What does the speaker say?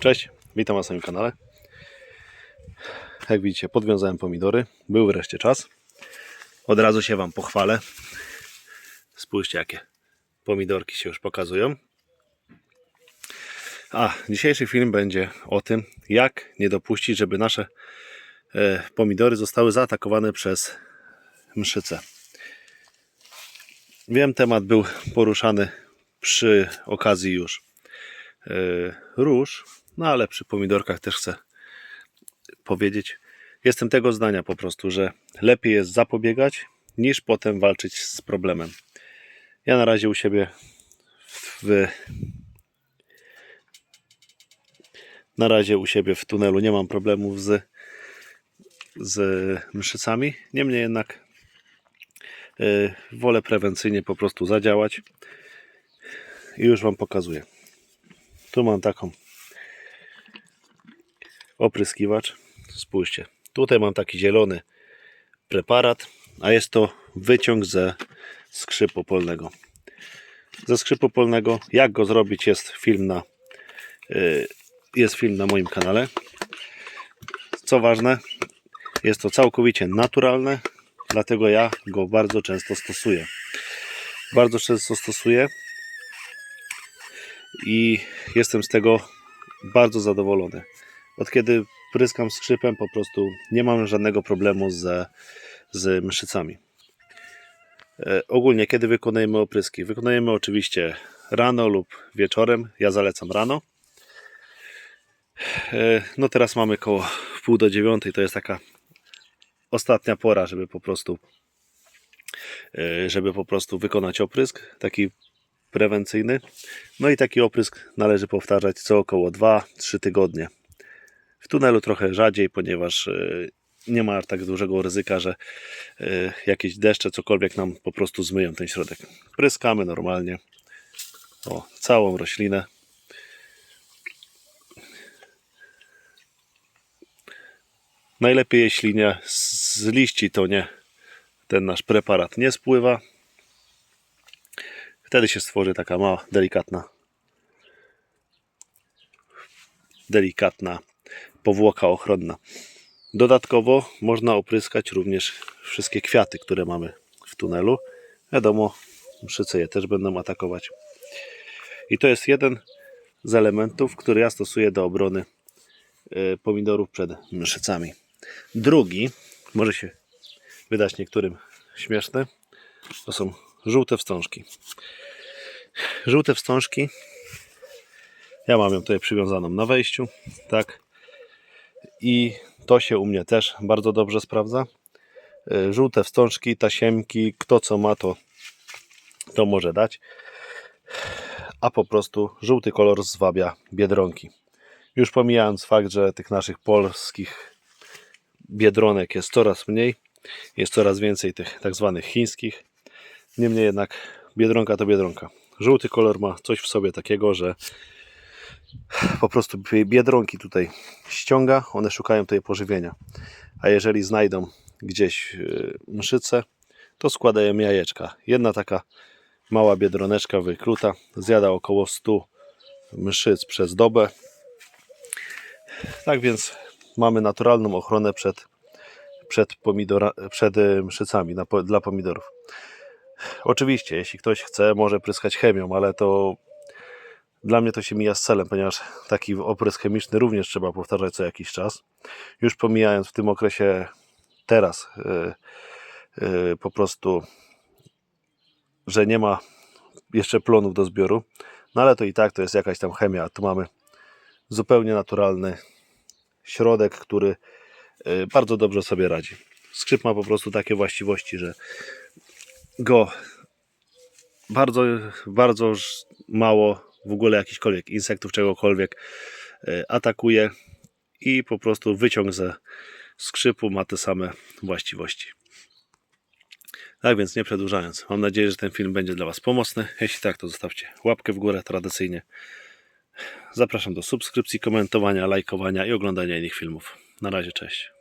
Cześć, witam Was na moim kanale. Jak widzicie, podwiązałem pomidory. Był wreszcie czas. Od razu się Wam pochwalę. Spójrzcie, jakie pomidorki się już pokazują. A dzisiejszy film będzie o tym, jak nie dopuścić, żeby nasze e, pomidory zostały zaatakowane przez mszyce. Wiem, temat był poruszany przy okazji już e, róż, no ale przy pomidorkach też chcę powiedzieć. Jestem tego zdania po prostu, że lepiej jest zapobiegać niż potem walczyć z problemem. Ja na razie u siebie w na razie u siebie w tunelu nie mam problemów z, z mszycami. Niemniej jednak yy, wolę prewencyjnie po prostu zadziałać i już Wam pokazuję. Tu mam taką opryskiwacz. Spójrzcie. Tutaj mam taki zielony preparat, a jest to wyciąg ze skrzypu polnego. Ze skrzypu polnego, jak go zrobić, jest film na yy, jest film na moim kanale. Co ważne, jest to całkowicie naturalne, dlatego ja go bardzo często stosuję. Bardzo często stosuję i jestem z tego bardzo zadowolony. Od kiedy pryskam skrzypem, po prostu nie mam żadnego problemu z, z mszycami. E, ogólnie, kiedy wykonujemy opryski? Wykonujemy oczywiście rano lub wieczorem. Ja zalecam rano. E, no teraz mamy koło pół do dziewiątej, to jest taka ostatnia pora, żeby po prostu e, żeby po prostu wykonać oprysk, taki prewencyjny. No i taki oprysk należy powtarzać co około 2-3 tygodnie. W tunelu trochę rzadziej, ponieważ e, nie ma tak dużego ryzyka, że jakieś deszcze, cokolwiek nam po prostu zmyją ten środek. Pryskamy normalnie. O, całą roślinę. Najlepiej jeśli nie z liści to nie ten nasz preparat nie spływa. Wtedy się stworzy taka mała, delikatna delikatna powłoka ochronna. Dodatkowo można opryskać również wszystkie kwiaty, które mamy w tunelu. Wiadomo, mszyce je też będą atakować. I to jest jeden z elementów, który ja stosuję do obrony e, pomidorów przed mszycami. Drugi, może się wydać niektórym śmieszne, to są żółte wstążki. Żółte wstążki, ja mam ją tutaj przywiązaną na wejściu, tak, i to się u mnie też bardzo dobrze sprawdza. E, Żółte wstążki, tasiemki, kto co ma, to, to może dać, a po prostu żółty kolor zwabia biedronki. Już pomijając fakt, że tych naszych polskich biedronek jest coraz mniej, jest coraz więcej tych tak zwanych chińskich. Niemniej jednak biedronka to biedronka. Żółty kolor ma coś w sobie takiego, że po prostu biedronki tutaj ściąga, one szukają tutaj pożywienia. A jeżeli znajdą gdzieś yy, mszyce, to składają jajeczka. Jedna taka mała biedroneczka wykluta zjada około 100 mszyc przez dobę. Tak więc mamy naturalną ochronę przed, przed, pomidora, przed y, mszycami na, dla pomidorów. Oczywiście, jeśli ktoś chce, może pryskać chemią, ale to dla mnie to się mija z celem, ponieważ taki oprysk chemiczny również trzeba powtarzać co jakiś czas. Już pomijając w tym okresie teraz yy, yy, po prostu, że nie ma jeszcze plonów do zbioru, no ale to i tak to jest jakaś tam chemia, tu mamy zupełnie naturalny środek, który y, bardzo dobrze sobie radzi. Skrzyp ma po prostu takie właściwości, że go bardzo, bardzo mało w ogóle jakichkolwiek insektów, czegokolwiek y, atakuje i po prostu wyciąg ze skrzypu ma te same właściwości. Tak więc nie przedłużając, mam nadzieję, że ten film będzie dla Was pomocny. Jeśli tak, to zostawcie łapkę w górę tradycyjnie. Zapraszam do subskrypcji, komentowania, lajkowania i oglądania innych filmów. Na razie, cześć.